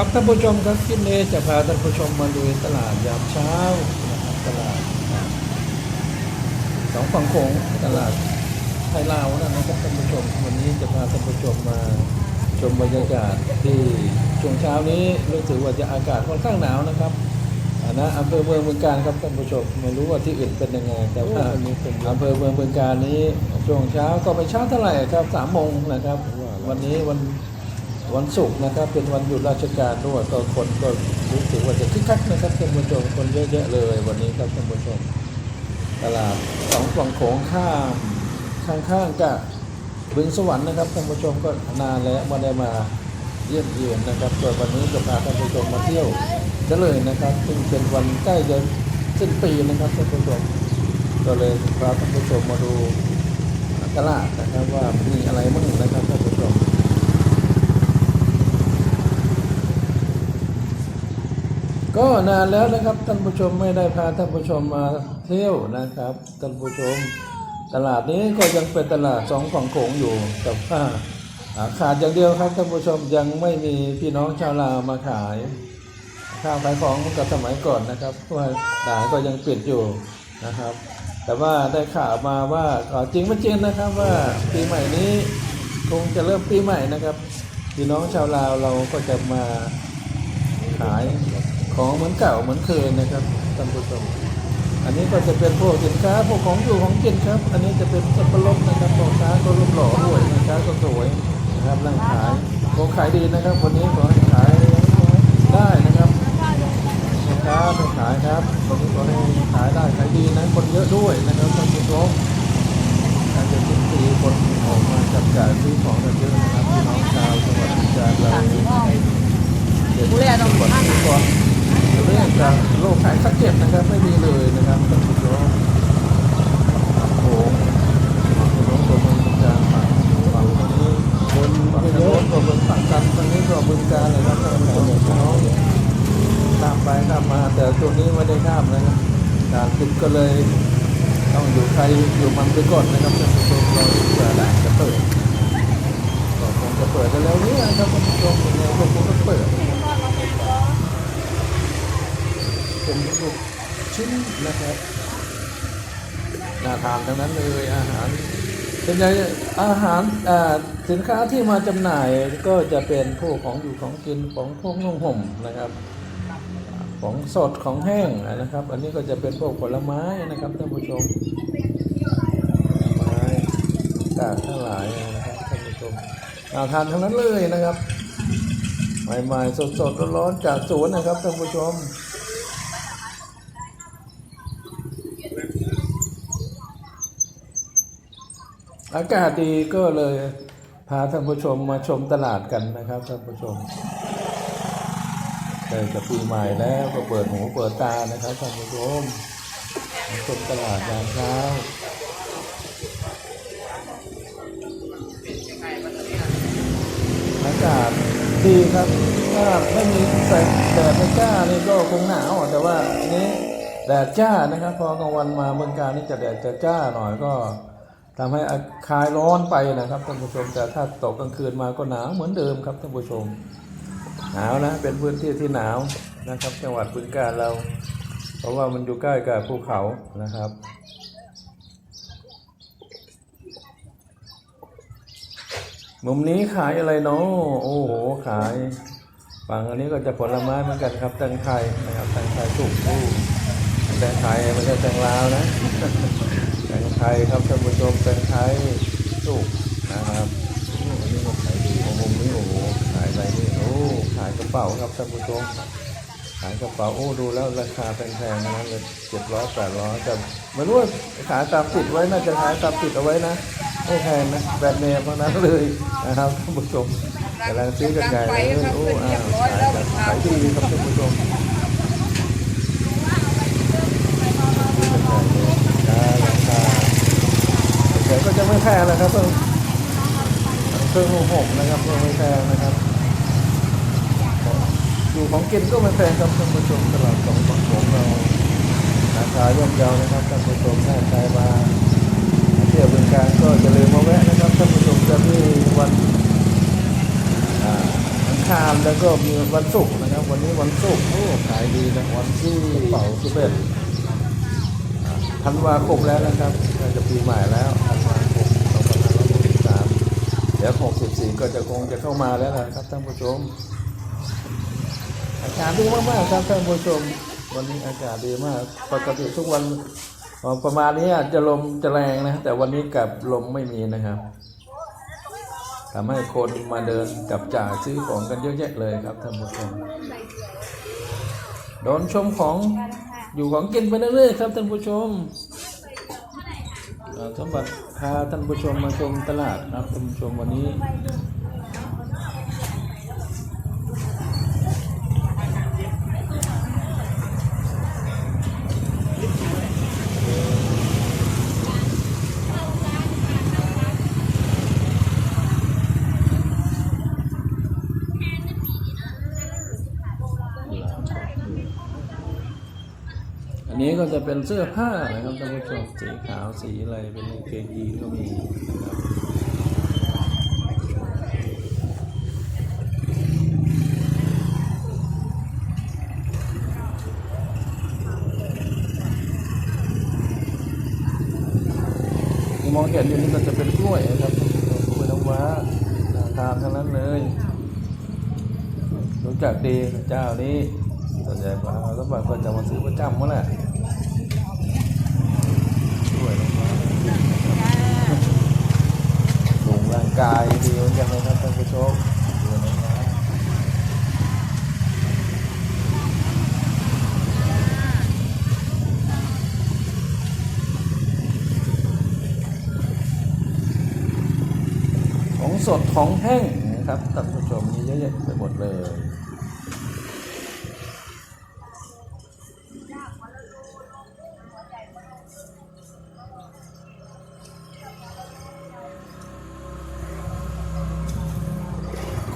ครับท่านผู้ชมครับคลิปนี้จะพาท่านผู้ชมมาดูตลาดยามเช้านะครับตลาดสองฝั่งโขงตลาดไทยลาวนะครับท่านผู้ชมวันนี้จะพาท่านผู้ชมมาชมบรรยากาศที่ช่วงเช้านี้รู้สึกว่าจะอากาศค่อนข้างหนาวนะครับอ่านะอำเภอเมืองเมืองการครับท่านผู้ชมไม่รู้ว่าที่อื่นเป็นยังไงแต่ว่าอำเภอเมืองเมืองการนี้ช่วงเช้าก็ไม่เช้าเท่าไหร่ครับสามโมงนะครับ วันนี้วัน วันศุกร์นะครับเป็นวันหยุดราชการด้วยก็คนก็รู้สึกว่าจะคึกคักนะครับท่านผู้ชมคนเยอะๆเลย วันนี้ครับท่านผู้ชมตลาดสองฝั่งโขงข้ามข้างๆกับบึงสวรรค์นะครับท่านผู้ชมก็นานแล้วมาได้มาเยี่ยมเยียนนะครับส่วนวันนี้จะพาท่านผู้ชมมาเที่ยวกันเลยนะครับ ซึ่งเป็นวันใกล้จะสิ้นปีนะครับท่านผู้ชมก็เลยพาท่านผู้ชมมาดูตลาดนะครับว่ามีอะไรบ้างนะครับท่านผู้ชม ก็นานแล้วนะครับท่านผู้ชมไม่ได้พาท่านผู้ชมมาเที่ยวนะครับท่านผู้ชม ตลาดนี้ก็ยังเป็นตลาดสองฝั่งโขงอยู่แต่ว่าขาดอย่างเดียวครับท่านผู้ชมยังไม่มีพี่น้องชาวลาวมาขายข้าวขายของเหมือนกับสมัยก่อนนะครับเพราะว่าด่านก็ยังปิดอยู่นะครับ แต่ว่าได้ข่าวมาว่าอ่าจริงไม่จริงนะครับว่าปีใหม่นี้คงจะเริ่มปีใหม่นะครับ พี่น้องชาวลาวเราก็จะมาขาย ของเหมือนเก่าเหมือนเคยนะครับท่านผู้ชมอันนี้ก็จะเป็นพวกสินค้าพวกของอยู่ของกินครับ อันนี้จะเป็นสับปะรดนะครับพ่อค้าก็รูปหล่อด้วยแม่ค้าก็สวยนะครับนั่งขายโอ้ขายดีนะครับวันนี้ขอให้ขายได้นะครับแม่ค้าไม่ขายครับวันนี้ขอให้ขายได้ขายดีนะคนเยอะด้วยนะครับท่านผู้ชมการจะทิ้งปีคนออกมาจับจ่ายซื้อของกันเยอะนะครับพี่น้องชาวจังหวัดบึงกาฬเรากูเลยเอาก่อนที่ก่อ เรื่องจากโรคหายสักเจ็บนะครับไม่มีเลยนะครับท่านผู้ชมโอ้โหโอ้โหตัวเมืองบึงการฝั่งฝั่งตรงนี้บนฝั่งโน้นตัวเมืองฝั่งกันตรงนี้ก็บึงการเลยครับท่านผู้ชมพี่น้องข้ามไปข้ามมาแต่ตัวนี้ไม่ได้ข้ามนะครับการปิดก็เลยต้องอยู่ใครอยู่มันไปก่อนนะครับท่านผู้ชมเราจะด่านจะเปิดก็คงจะเปิดกันแล้วนี้นะครับท่านผู้ชมยังไงก็คงต้องเปิด เป็นลูกชิ้นนะครับน่าทานทั้งนั้นเลยอาหารเป็นไงอาหารสินค้าที่มาจำหน่ายก็จะเป็นพวกของอยู่ของกินของพวกนุ่งห่มนะครับของสดของแห้งนะครับ อันนี้ก็จะเป็นพวกผลไม้นะครับท่านผู้ชมผลไม้กากทั้งหลายนะครับท่านผู้ชมน่าทานทั้งนั้นเลยนะครับใหม่ๆสดๆร้อนๆจากสวนนะครับท่านผู้ชม อากาศดีก็เลยพาท่านผู้ชมมาชมตลาดกันนะครับท่านผู้ชมใกล้จะปีใหม่แล้วก็เปิดหูเปิดตานะครับท่านผู้ชมมาชมตลาดยามเช้าอากาศดีครับถ้าไม่มีแสงแดดไม่จ้านี่ก็คงหนาวแต่ว่านี้ แดดจ้านะครับ พอกลางวันมาเมืองการนี่จะแดดจะจ้าหน่อยก็ทำให้อาคลายร้อนไปนะครับท่านผู้ชมแต่ถ้าตกกลางคืนมาก็หนาวเหมือนเดิมครับท่านผู้ชม หนาวนะเป็นพื้นที่ที่หนาวนะครับ จังหวัดบึงกาฬเรา เพราะว่ามันอยู่ใกล้กับภูเขานะครับมุมนี้ขายอะไรเนาะโอ้โหขายฝั่งอันนี้ก็จะผลไม้เหมือนกันครับแตงไทยนะครับแตงไทยถูกตู้ แตงไทยไม่ใช่แตงลาวนะ แตงไทยครับท่านผู้ชมแตงไทยสุกนะครับโอ้อันนี้ก็ขายดีของผมนี่โอ้โหขายอะไรนี่โอ้ขายกระเป๋าครับท่านผู้ชมขายกระเป๋าโอ้ดูแล้วราคาแพงๆนะเลยเจ็ดร้อยแปดร้อยแต่ไม่รู้ว่าขายตามติดไว้น่าจะขายตามติดเอาไว้นะโอ้แพงนะแบรนด์เนมทั้งนั้นเลยนะครับท่านผู้ชมกำลังซื้อกันใหญ่เลยโอ้อ้าวขายแบบขายดีครับท่านผู้ชม ราคา แต่ก็จะไม่แพงนะครับเพิ่งเครื่องนุ่งห่มนะครับก็ไม่แพงนะครับอยู่ของกินก็ไม่แพงครับท่านผู้ชมตลาดสองฝั่งของเราราคาย่อมเยานะครับท่านผู้ชมถ้าใครมาเที่ยวบึงการก็จะลืมาแวะนะครับท่านผู้ชมจะที่วันอ่าอังคารแล้วก็มีวันศุกร์นะครับ วันนี้วันศุกร์โอ้ขายดีนะวันที่เป่าสิบเอ็ด ธันวาคมแล้วนะครับจะปีใหม่แล้วธันวาคม2563เดี๋ยว64 ก็จะคงจะเข้ามาแล้วนะครับท่านผู้ชม อากาศดีมากๆครับท่านผู้ชม วันนี้อากาศดีมาก ปกติทุกวันประมาณนี้จะลมจะแรงนะ แต่วันนี้กลับลมไม่มีนะครับทำให้คนมาเดินกับจ่ายซื้อของกันเยอะแยะเลยครับท่านผู้ชมโดนชมของ อยู่ของกินไปเรื่อยๆครับท่านผู้ชมสมบัติพาท่านผู้ชมมาชมตลาดครับท่านผู้ชมวันนี้ นี้ก็จะเป็นเสื้อผ้านะครับท่านผู้ชมสีขาวสีอะไรเป็นกางเกงยีนก็มีนะครับมองเห็นอยู่นี่ก็จะเป็นกล้วยนะครับกล้วยน้ำว้าน่าทานทั้งนั้นเลย รู้จักดีเจ้านี้ส่วนใหญ่ปลาสมบัติก็จะมาซื้อประจำมาแหละช่วยลงมาลงร่าง กายดีเหมือนกันะครับท่านผู้ชมดูนะของสดของแห้งนะครับท่านผู้ชมมีเยอะแยะไปหมดเลย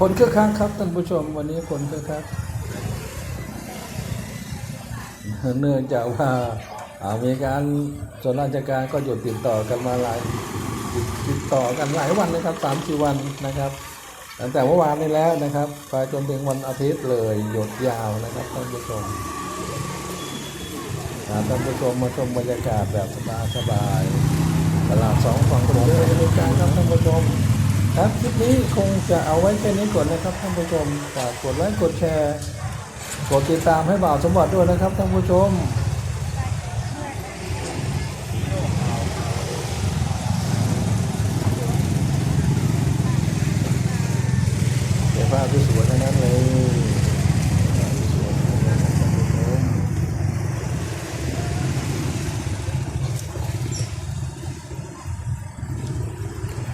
คนคึกคักครับท่านผู้ชมวันนี้คนคึกคักเนื่องจากว่าอ่ามีการส่วนราชการก็หยุดติดต่อกันมาหลายติดติดต่อกันหลายวันนะครับสามสี่วันนะครับ ตั้งแต่เมื่อวานนี้แล้วนะครับไปจนถึงวันอาทิตย์เลยหยุดยาวนะครับท่านผู้ชมท่านผู้ชมมาชมบรรยากาศแบบสบายๆตลาดสองฝั่งถนนด้วยบรรยากาศครับท่านผู้ชม ครับคลิปนี้คงจะเอาไว้แค่นี้ก่อนนะครับท่านผู้ชมฝากกดไลค์กดแชร์กดติดตามให้บ่าวสมบัติด้วยนะครับท่านผู้ชมเดี๋ยวภาพที่สวยทั้งนั้นเลยภาพที่สวยทั้งนั้นเลยท่านผู้ชม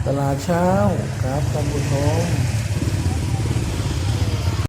ตลาด เช้าครับท่านผู้ชม